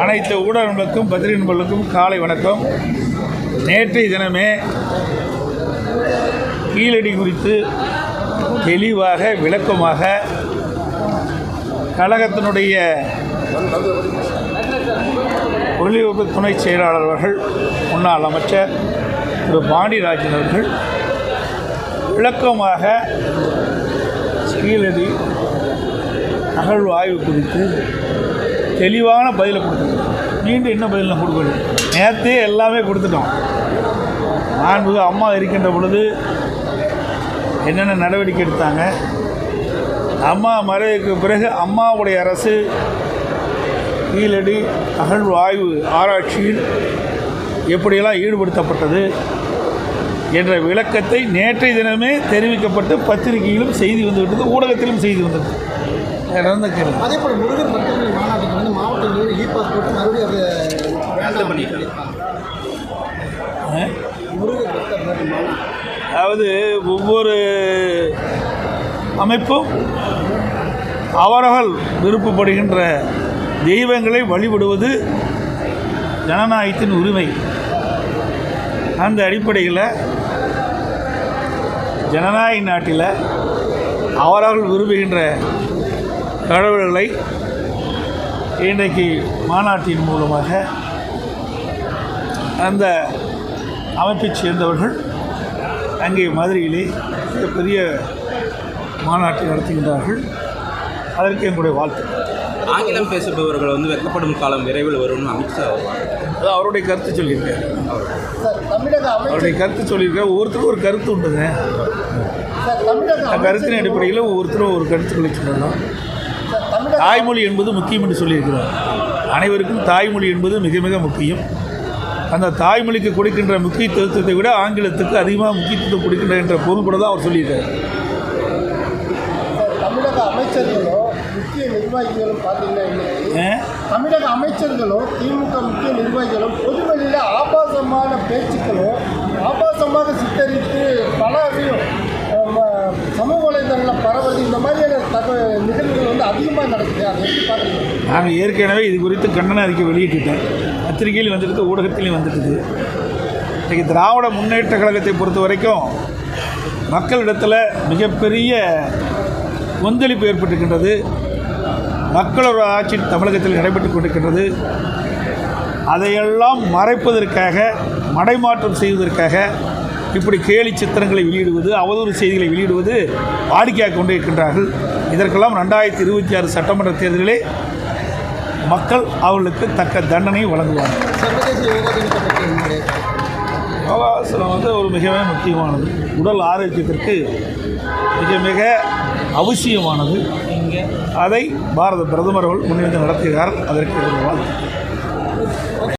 அனைத்து ஊடகங்களுக்கும் பத்திரிகை நண்பர்களுக்கும் காலை வணக்கம். நேற்றைய தினமே கீழடி குறித்து தெளிவாக விளக்கமாக கழகத்தினுடைய ஒளிபரப்பு துணை செயலாளர் அவர்கள் முன்னாள் அமைச்சர் திரு பாண்டியராஜன் அவர்கள் விளக்கமாக கீழடி அகழ்வாய்வு குறித்து தெளிவான பதிலை கொடுத்துருக்கோம். மீண்டும் என்ன பதில் நான் கொடுக்கணும். நேற்றே எல்லாமே கொடுத்துட்டோம். மாண்புக அம்மா இருக்கின்ற பொழுது என்னென்ன நடவடிக்கை எடுத்தாங்க? அம்மா மறைவுக்கு பிறகு அம்மாவுடைய அரசு கீழடி அகழ்வு ஆய்வு ஆராய்ச்சியில் எப்படியெல்லாம் ஈடுபடுத்தப்பட்டது என்ற விளக்கத்தை நேற்றைய தினமே தெரிவிக்கப்பட்டு பத்திரிகையிலும் செய்தி வந்துவிட்டது ஊடகத்திலும் செய்தி வந்துவிட்டது. நடந்த கேள்வி அதே போல் முருகர் மாவட்டங்களில் இ பாஸ் போட்டு மறுபடியும் அது வேண்டாம் மாநாடு அதாவது ஒவ்வொரு அமைப்பும் அவர்கள் விருப்பப்படுகின்ற தெய்வங்களை வழிபடுவது ஜனநாயகத்தின் உரிமை. அந்த அடிப்படையில் ஜனநாயக நாட்டில் அவரவர்கள் விரும்புகின்ற கடவுள்களை இன்றைக்கு மாநாட்டின் மூலமாக அந்த அமைப்பைச் சேர்ந்தவர்கள் அங்கே மதுரையிலே மிகப்பெரிய மாநாட்டை நடத்துகின்றார்கள். அதற்கு எங்களுடைய வாழ்த்து. ஆங்கிலம் பேசுபவர்கள் வந்து வெட்கப்படும் காலம் விரைவில் வரும்னு அமித்ஷா அது அவருடைய கருத்து சொல்லியிருக்காரு. அவருடைய கருத்து சொல்லியிருக்காரு. ஒவ்வொருத்தரும் ஒரு கருத்து உண்டுங்க. கருத்தின் அடிப்படையில் ஒவ்வொருத்தரும் ஒரு கருத்துக்களை சொல்லலாம் சார் தமிழக தாய்மொழி என்பது முக்கியம் என்று சொல்லியிருக்கிறார். அனைவருக்கும் தாய்மொழி என்பது மிக மிக முக்கியம். அந்த தாய்மொழிக்கு கொடுக்கின்ற முக்கியத்துவத்தை விட ஆங்கிலத்துக்கு அதிகமாக முக்கியத்துவம் கொடுக்கின்ற என்ற பொருள்பட தான் அவர் சொல்லியிருக்காரு. தமிழக அமைச்சர்களும் முக்கிய நிர்வாகிகளும் பார்த்தீங்கன்னா? தமிழக அமைச்சர்களும் திமுக முக்கிய நிர்வாகிகளும் பொதுவெளியில் ஆபாசமான பேச்சுக்களும் ஆபாசமாக சித்தரித்து அஹ், சமூக வலைதளங்களில் பரவது இந்த மாதிரியான தகவல் நிகழ்வுகள் அதிகமாக நடக்குது. நான் ஏற்கனவே இது குறித்து கண்டன அறிக்கை வெளியிட்டுட்டேன். பத்திரிகையில் வந்துடுது ஊடகத்திலையும் வந்துட்டுது. இன்றைக்கி திராவிட முன்னேற்ற கழகத்தை பொறுத்த வரைக்கும் மக்களிடத்தில் மிகப்பெரிய கொந்தளிப்பு ஏற்பட்டிருக்கின்றது. மக்களோட ஆட்சி தமிழகத்தில் நடைபெற்று கொண்டிருக்கின்றது. அதையெல்லாம் மறைப்பதற்காக மடைமாற்றம் செய்வதற்காக இப்படி கேலி சித்திரங்களை வெளியிடுவது அவதூறு செய்திகளை வெளியிடுவது வாடிக்கையாக கொண்டு இருக்கின்றார்கள். இதற்கெல்லாம் ரெண்டாயிரத்தி இருபத்தி ஆறு சட்டமன்ற தேர்தலிலே மக்கள் அவர்களுக்கு தக்க தண்டனை வழங்குவார்கள். யோகாசனம் வந்து ஒரு மிகவே முக்கியமானது. உடல் ஆரோக்கியத்திற்கு மிக மிக அவசியமானது. அதை பாரத பிரதமர் அவர்கள் முன்னிருந்து நடத்துகிறார் அதற்கு வாழ்த்து